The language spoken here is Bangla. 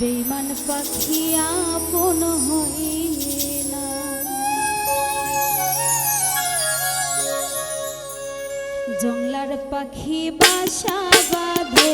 বেমান পাখি আপন হয় না। জংলার পাখি বাসা বাঁধে